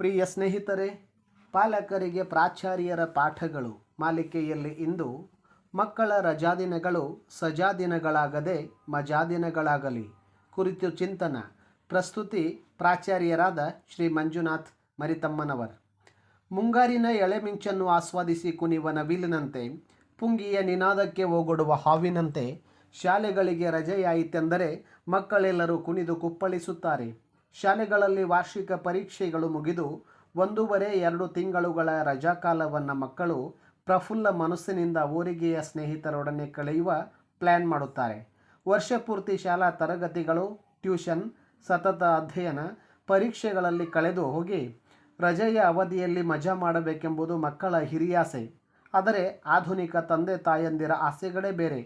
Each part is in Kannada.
ಪ್ರಿಯ ಸ್ನೇಹಿತರೆ, ಪಾಲಕರಿಗೆ ಪ್ರಾಚಾರ್ಯರ ಪಾಠಗಳು. ಮಾಲಿಕೆಯಲ್ಲಿ ಇಂದು ಮಕ್ಕಳ ರಜಾದಿನಗಳು ಸಜಾದಿನಗಳಾಗದೆ ಮಜಾದಿನಗಳಾಗಲಿ ಕುರಿತು ಚಿಂತನ. ಪ್ರಸ್ತುತಿ ಪ್ರಾಚಾರ್ಯರಾದ ಶ್ರೀ ಮಂಜುನಾಥ್ ಮರಿತಮ್ಮನವರ್. ಮುಂಗಾರಿನ ಎಳೆಮಿಂಚನ್ನು ಆಸ್ವಾದಿಸಿ ಕುಣಿವ ನವಿಲಿನಂತೆ ಪುಂಗಿಯ ನಿನಾದಕ್ಕೆ ಓಗೊಡುವ ಹಾವಿನಂತೆ ಶಾಲೆಗಳಿಗೆ ರಜೆಯಾಯಿತೆಂದರೆ ಮಕ್ಕಳೆಲ್ಲರೂ ಕುಣಿದು ಕುಪ್ಪಳಿಸುತ್ತಾರೆ. ಶಾಲೆಗಳಲ್ಲಿ ವಾರ್ಷಿಕ ಪರೀಕ್ಷೆಗಳು ಮುಗಿದು ಒಂದೂವರೆ ಎರಡು ತಿಂಗಳುಗಳ ರಜಾಕಾಲವನ್ನು ಮಕ್ಕಳು ಪ್ರಫುಲ್ಲ ಮನಸ್ಸಿನಿಂದ ಊರಿಗೆಯ ಸ್ನೇಹಿತರೊಡನೆ ಕಳೆಯುವ ಪ್ಲ್ಯಾನ್ ಮಾಡುತ್ತಾರೆ. ವರ್ಷ ಪೂರ್ತಿ ಶಾಲಾ ತರಗತಿಗಳು, ಟ್ಯೂಷನ್, ಸತತ ಅಧ್ಯಯನ, ಪರೀಕ್ಷೆಗಳಲ್ಲಿ ಕಳೆದು ಹೋಗಿ ರಜೆಯ ಅವಧಿಯಲ್ಲಿ ಮಜಾ ಮಾಡಬೇಕೆಂಬುದು ಮಕ್ಕಳ ಹಿರಿಯಾಸೆ. ಆದರೆ ಆಧುನಿಕ ತಂದೆ ತಾಯಂದಿರ ಆಸೆಗಳೇ ಬೇರೆ.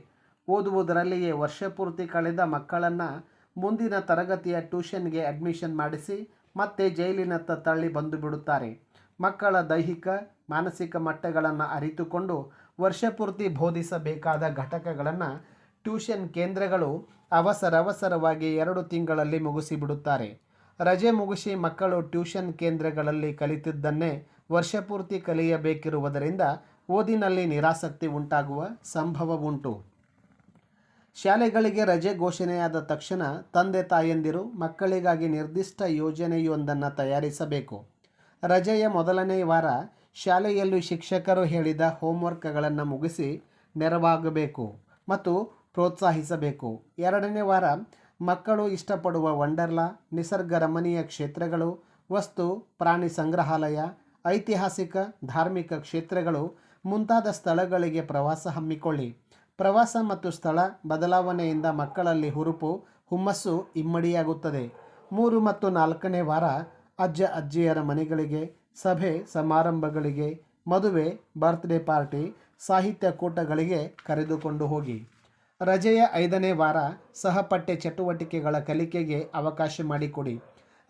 ಓದುವುದರಲ್ಲಿಯೇ ವರ್ಷ ಪೂರ್ತಿ ಕಳೆದ ಮಕ್ಕಳನ್ನು ಮುಂದಿನ ತರಗತಿಯ ಟ್ಯೂಷನ್ಗೆ ಅಡ್ಮಿಷನ್ ಮಾಡಿಸಿ ಮತ್ತೆ ಜೈಲಿನತ್ತ ತಳ್ಳಿ ಬಂದು ಬಿಡುತ್ತಾರೆ. ಮಕ್ಕಳ ದೈಹಿಕ, ಮಾನಸಿಕ ಮಟ್ಟಗಳನ್ನು ಅರಿತುಕೊಂಡು ವರ್ಷಪೂರ್ತಿ ಬೋಧಿಸಬೇಕಾದ ಘಟಕಗಳನ್ನು ಟ್ಯೂಷನ್ ಕೇಂದ್ರಗಳು ಅವಸರವಸರವಾಗಿ ಎರಡು ತಿಂಗಳಲ್ಲಿ ಮುಗಿಸಿಬಿಡುತ್ತಾರೆ ರಜೆ ಮುಗಿಸಿ ಮಕ್ಕಳು ಟ್ಯೂಷನ್ ಕೇಂದ್ರಗಳಲ್ಲಿ ಕಲಿತಿದ್ದನ್ನೇ ವರ್ಷಪೂರ್ತಿ ಕಲಿಯಬೇಕಿರುವುದರಿಂದ ಓದಿನಲ್ಲಿ ನಿರಾಸಕ್ತಿ ಉಂಟಾಗುವ ಸಂಭವವುಂಟು. ಶಾಲೆಗಳಿಗೆ ರಜೆ ಘೋಷಣೆಯಾದ ತಕ್ಷಣ ತಂದೆ ತಾಯಂದಿರು ಮಕ್ಕಳಿಗಾಗಿ ನಿರ್ದಿಷ್ಟ ಯೋಜನೆಯೊಂದನ್ನು ತಯಾರಿಸಬೇಕು. ರಜೆಯ ಮೊದಲನೇ ವಾರ ಶಾಲೆಯಲ್ಲಿ ಶಿಕ್ಷಕರು ಹೇಳಿದ ಹೋಮ್ವರ್ಕ್ಗಳನ್ನು ಮುಗಿಸಿ ನೆರವಾಗಬೇಕು ಮತ್ತು ಪ್ರೋತ್ಸಾಹಿಸಬೇಕು. ಎರಡನೇ ವಾರ ಮಕ್ಕಳು ಇಷ್ಟಪಡುವ ವಂಡರ್ಲಾ, ನಿಸರ್ಗ ರಮಣೀಯ ಕ್ಷೇತ್ರಗಳು, ವಸ್ತು, ಪ್ರಾಣಿ ಸಂಗ್ರಹಾಲಯ, ಐತಿಹಾಸಿಕ, ಧಾರ್ಮಿಕ ಕ್ಷೇತ್ರಗಳು, ಮುಂತಾದ ಸ್ಥಳಗಳಿಗೆ ಪ್ರವಾಸ ಹಮ್ಮಿಕೊಳ್ಳಿ. ಪ್ರವಾಸ ಮತ್ತು ಸ್ಥಳ ಬದಲಾವಣೆಯಿಂದ ಮಕ್ಕಳಲ್ಲಿ ಹುರುಪು, ಹುಮ್ಮಸ್ಸು ಇಮ್ಮಡಿಯಾಗುತ್ತದೆ. ಮೂರು ಮತ್ತು ನಾಲ್ಕನೇ ವಾರ ಅಜ್ಜ, ಅಜ್ಜಿಯರ ಮನೆಗಳಿಗೆ, ಸಭೆ, ಸಮಾರಂಭಗಳಿಗೆ, ಮದುವೆ, ಬರ್ತ್ಡೇ ಪಾರ್ಟಿ, ಸಾಹಿತ್ಯ ಕೂಟಗಳಿಗೆ ಕರೆದುಕೊಂಡು ಹೋಗಿ. ರಜೆಯ ಐದನೇ ವಾರ ಸಹಪಠ್ಯ ಚಟುವಟಿಕೆಗಳ ಕಲಿಕೆಗೆ ಅವಕಾಶ ಮಾಡಿಕೊಡಿ.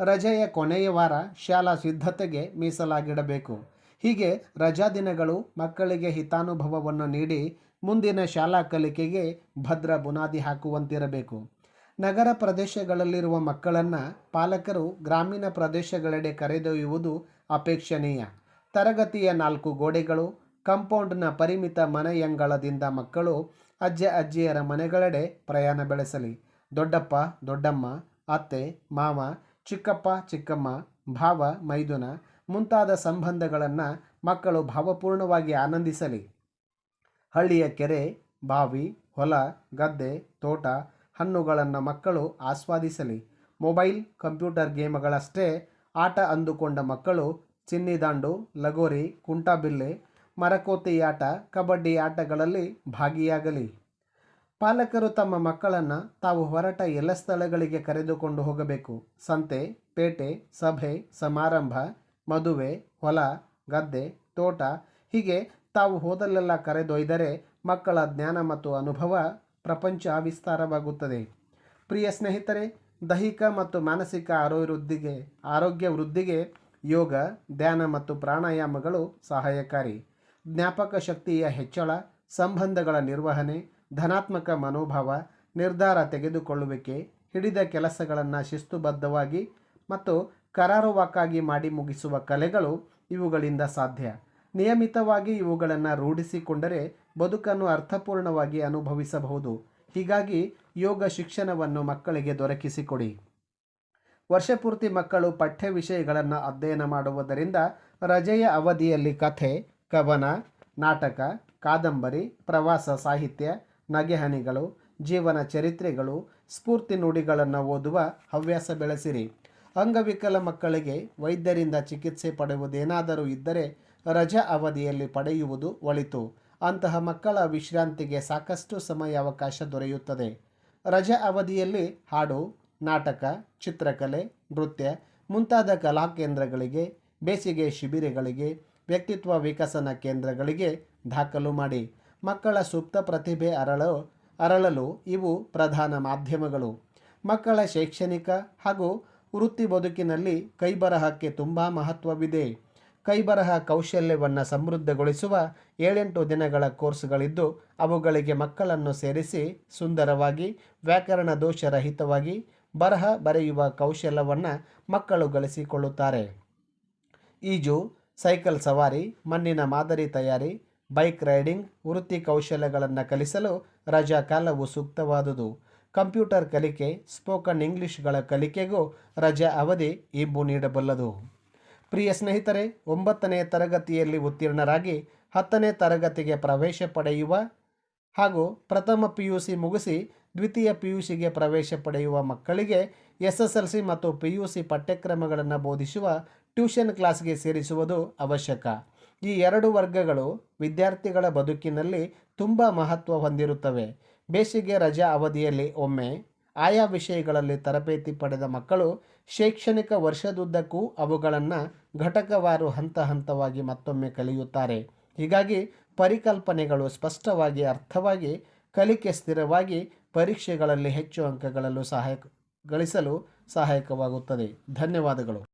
ರಜೆಯ ಕೊನೆಯ ವಾರ ಶಾಲಾ ಸಿದ್ಧತೆಗೆ ಮೀಸಲಾಗಿಡಬೇಕು. ಹೀಗೆ ರಜಾ ದಿನಗಳು ಮಕ್ಕಳಿಗೆ ಹಿತಾನುಭವವನ್ನು ನೀಡಿ ಮುಂದಿನ ಶಾಲಾ ಕಲಿಕೆಗೆ ಭದ್ರ ಬುನಾದಿ ಹಾಕುವಂತಿರಬೇಕು. ನಗರ ಪ್ರದೇಶಗಳಲ್ಲಿರುವ ಮಕ್ಕಳನ್ನು ಪಾಲಕರು ಗ್ರಾಮೀಣ ಪ್ರದೇಶಗಳೆಡೆ ಕರೆದೊಯ್ಯುವುದು ಅಪೇಕ್ಷಣೀಯ. ತರಗತಿಯ ನಾಲ್ಕು ಗೋಡೆಗಳು, ಕಂಪೌಂಡ್ನ ಪರಿಮಿತ ಮನೆಯಂಗಳದಿಂದ ಮಕ್ಕಳು ಅಜ್ಜ, ಅಜ್ಜಿಯರ ಮನೆಗಳೆಡೆ ಪ್ರಯಾಣ ಬೆಳೆಸಲಿ. ದೊಡ್ಡಪ್ಪ, ದೊಡ್ಡಮ್ಮ, ಅತ್ತೆ, ಮಾವ, ಚಿಕ್ಕಪ್ಪ, ಚಿಕ್ಕಮ್ಮ, ಭಾವ, ಮೈದುನ ಮುಂತಾದ ಸಂಬಂಧಗಳನ್ನು ಮಕ್ಕಳು ಭಾವಪೂರ್ಣವಾಗಿ ಆನಂದಿಸಲಿ. ಹಳ್ಳಿಯ ಕೆರೆ, ಬಾವಿ, ಹೊಲ, ಗದ್ದೆ, ತೋಟ, ಹಣ್ಣುಗಳನ್ನು ಮಕ್ಕಳು ಆಸ್ವಾದಿಸಲಿ. ಮೊಬೈಲ್, ಕಂಪ್ಯೂಟರ್ ಗೇಮ್ಗಳಷ್ಟೇ ಆಟ ಅಂದುಕೊಂಡ ಮಕ್ಕಳು ಚಿನ್ನಿದಾಂಡು ಲಗೋರಿ, ಕುಂಟಾಬಿಲ್ಲೆ ಆಟ ಕಬಡ್ಡಿ ಆಟಗಳಲ್ಲಿ ಭಾಗಿಯಾಗಲಿ. ಪಾಲಕರು ತಮ್ಮ ಮಕ್ಕಳನ್ನು ತಾವು ಹೊರಟ ಎಲ್ಲ ಸ್ಥಳಗಳಿಗೆ ಕರೆದುಕೊಂಡು ಹೋಗಬೇಕು. ಸಂತೆ, ಪೇಟೆ, ಸಭೆ, ಸಮಾರಂಭ, ಮದುವೆ, ಹೊಲ, ಗದ್ದೆ, ತೋಟ ಹೀಗೆ ತಾವು ಹೋದಲ್ಲೆಲ್ಲ ಕರೆದೊಯ್ದರೆ ಮಕ್ಕಳ ಜ್ಞಾನ ಮತ್ತು ಅನುಭವ ಪ್ರಪಂಚ ವಿಸ್ತಾರವಾಗುತ್ತದೆ. ಪ್ರಿಯ ಸ್ನೇಹಿತರೆ, ದೈಹಿಕ ಮತ್ತು ಮಾನಸಿಕ ಆರೋಗ್ಯ ಆರೋಗ್ಯ ವೃದ್ಧಿಗೆ ಯೋಗ, ಧ್ಯಾನ ಮತ್ತು ಪ್ರಾಣಾಯಾಮಗಳು ಸಹಾಯಕಾರಿ. ಜ್ಞಾಪಕ ಶಕ್ತಿಯ ಹೆಚ್ಚಳ, ಸಂಬಂಧಗಳ ನಿರ್ವಹಣೆ, ಧನಾತ್ಮಕ ಮನೋಭಾವ, ನಿರ್ಧಾರ ತೆಗೆದುಕೊಳ್ಳುವಿಕೆ, ಹಿಡಿದ ಕೆಲಸಗಳನ್ನು ಶಿಸ್ತುಬದ್ಧವಾಗಿ ಮತ್ತು ಕರಾರುವಾಕಾಗಿ ಮಾಡಿ ಮುಗಿಸುವ ಕಲೆಗಳು ಇವುಗಳಿಂದ ಸಾಧ್ಯ. ನಿಯಮಿತವಾಗಿ ಇವುಗಳನ್ನು ರೂಢಿಸಿಕೊಂಡರೆ ಬದುಕನ್ನು ಅರ್ಥಪೂರ್ಣವಾಗಿ ಅನುಭವಿಸಬಹುದು. ಹೀಗಾಗಿ ಯೋಗ ಶಿಕ್ಷಣವನ್ನು ಮಕ್ಕಳಿಗೆ ದೊರಕಿಸಿಕೊಡಿ. ವರ್ಷಪೂರ್ತಿ ಮಕ್ಕಳು ಪಠ್ಯ ವಿಷಯಗಳನ್ನು ಅಧ್ಯಯನ ಮಾಡುವುದರಿಂದ ರಜೆಯ ಅವಧಿಯಲ್ಲಿ ಕಥೆ, ಕವನ, ನಾಟಕ, ಕಾದಂಬರಿ, ಪ್ರವಾಸ ಸಾಹಿತ್ಯ ನಗೆಹನಿಗಳು ಜೀವನ ಚರಿತ್ರೆಗಳು, ಸ್ಫೂರ್ತಿ ನುಡಿಗಳನ್ನು ಓದುವ ಹವ್ಯಾಸ ಬೆಳೆಸಿರಿ. ಅಂಗವಿಕಲ ಮಕ್ಕಳಿಗೆ ವೈದ್ಯರಿಂದ ಚಿಕಿತ್ಸೆ ಪಡೆಯುವುದೇನಾದರೂ ಇದ್ದರೆ ರಜಾ ಅವಧಿಯಲ್ಲಿ ಪಡೆಯುವುದು ಒಳಿತು. ಅಂತಹ ಮಕ್ಕಳ ವಿಶ್ರಾಂತಿಗೆ ಸಾಕಷ್ಟು ಸಮಯ ಅವಕಾಶ ದೊರೆಯುತ್ತದೆ. ರಜಾ ಅವಧಿಯಲ್ಲಿ ಹಾಡು, ನಾಟಕ, ಚಿತ್ರಕಲೆ, ನೃತ್ಯ ಮುಂತಾದ ಕಲಾ ಕೇಂದ್ರಗಳಿಗೆ, ಬೇಸಿಗೆ ಶಿಬಿರಗಳಿಗೆ, ವ್ಯಕ್ತಿತ್ವ ವಿಕಸನ ಕೇಂದ್ರಗಳಿಗೆ ದಾಖಲು ಮಾಡಿ. ಮಕ್ಕಳ ಸುಪ್ತ ಪ್ರತಿಭೆ ಅರಳು, ಅರಳಲು ಇವು ಪ್ರಧಾನ ಮಾಧ್ಯಮಗಳು. ಮಕ್ಕಳ ಶೈಕ್ಷಣಿಕ ಹಾಗೂ ವೃತ್ತಿ ಬದುಕಿನಲ್ಲಿ ಕೈಬರಹಕ್ಕೆ ತುಂಬ ಮಹತ್ವವಿದೆ. ಕೈಬರಹ ಕೌಶಲ್ಯವನ್ನು ಸಮೃದ್ಧಗೊಳಿಸುವ ಏಳೆಂಟು ದಿನಗಳ ಕೋರ್ಸ್ಗಳಿದ್ದು, ಅವುಗಳಿಗೆ ಮಕ್ಕಳನ್ನು ಸೇರಿಸಿ ಸುಂದರವಾಗಿ, ವ್ಯಾಕರಣ ದೋಷರಹಿತವಾಗಿ ಬರಹ ಬರೆಯುವ ಕೌಶಲ್ಯವನ್ನು ಮಕ್ಕಳು ಗಳಿಸಿಕೊಳ್ಳುತ್ತಾರೆ. ಈಜು, ಸೈಕಲ್ ಸವಾರಿ, ಮಣ್ಣಿನ ಮಾದರಿ ತಯಾರಿ, ಬೈಕ್ ರೈಡಿಂಗ್, ವೃತ್ತಿ ಕೌಶಲ್ಯಗಳನ್ನು ಕಲಿಸಲು ರಜಾ ಕಾಲವು ಸೂಕ್ತವಾದುದು. ಕಂಪ್ಯೂಟರ್ ಕಲಿಕೆ, ಸ್ಪೋಕನ್ ಇಂಗ್ಲಿಷ್ಗಳ ಕಲಿಕೆಗೂ ರಜಾ ಅವಧಿ ಇಂಬು ನೀಡಬಲ್ಲದು. ಪ್ರಿಯ ಸ್ನೇಹಿತರೆ, ಒಂಬತ್ತನೇ ತರಗತಿಯಲ್ಲಿ ಉತ್ತೀರ್ಣರಾಗಿ ಹತ್ತನೇ ತರಗತಿಗೆ ಪ್ರವೇಶ ಪಡೆಯುವ ಹಾಗೂ ಪ್ರಥಮ ಪಿ ಯು ಸಿ ಮುಗಿಸಿ ದ್ವಿತೀಯ ಪಿ ಯು ಸಿಗೆ ಪ್ರವೇಶ ಪಡೆಯುವ ಮಕ್ಕಳಿಗೆ ಎಸ್ ಎಸ್ ಎಲ್ ಸಿ ಮತ್ತು ಪಿ ಯು ಸಿ ಪಠ್ಯಕ್ರಮಗಳನ್ನು ಬೋಧಿಸುವ ಟ್ಯೂಷನ್ ಕ್ಲಾಸ್ಗೆ ಸೇರಿಸುವುದು ಅವಶ್ಯಕ. ಈ ಎರಡು ವರ್ಗಗಳು ವಿದ್ಯಾರ್ಥಿಗಳ ಬದುಕಿನಲ್ಲಿ ತುಂಬ ಮಹತ್ವ ಹೊಂದಿರುತ್ತವೆ. ಬೇಸಿಗೆ ರಜಾ ಅವಧಿಯಲ್ಲಿ ಒಮ್ಮೆ ಆಯಾ ವಿಷಯಗಳಲ್ಲಿ ತರಬೇತಿ ಪಡೆದ ಮಕ್ಕಳು ಶೈಕ್ಷಣಿಕ ವರ್ಷದುದ್ದಕ್ಕೂ ಅವುಗಳನ್ನು ಘಟಕವಾರು ಹಂತ ಹಂತವಾಗಿ ಮತ್ತೊಮ್ಮೆ ಕಲಿಯುತ್ತಾರೆ. ಹೀಗಾಗಿ ಪರಿಕಲ್ಪನೆಗಳು ಸ್ಪಷ್ಟವಾಗಿ, ಅರ್ಥವಾಗಿ, ಕಲಿಕೆ ಸ್ಥಿರವಾಗಿ ಪರೀಕ್ಷೆಗಳಲ್ಲಿ ಹೆಚ್ಚು ಅಂಕಗಳಲ್ಲೂ ಸಹಾಯ ಗಳಿಸಲು ಸಹಾಯಕವಾಗುತ್ತದೆ. ಧನ್ಯವಾದಗಳು.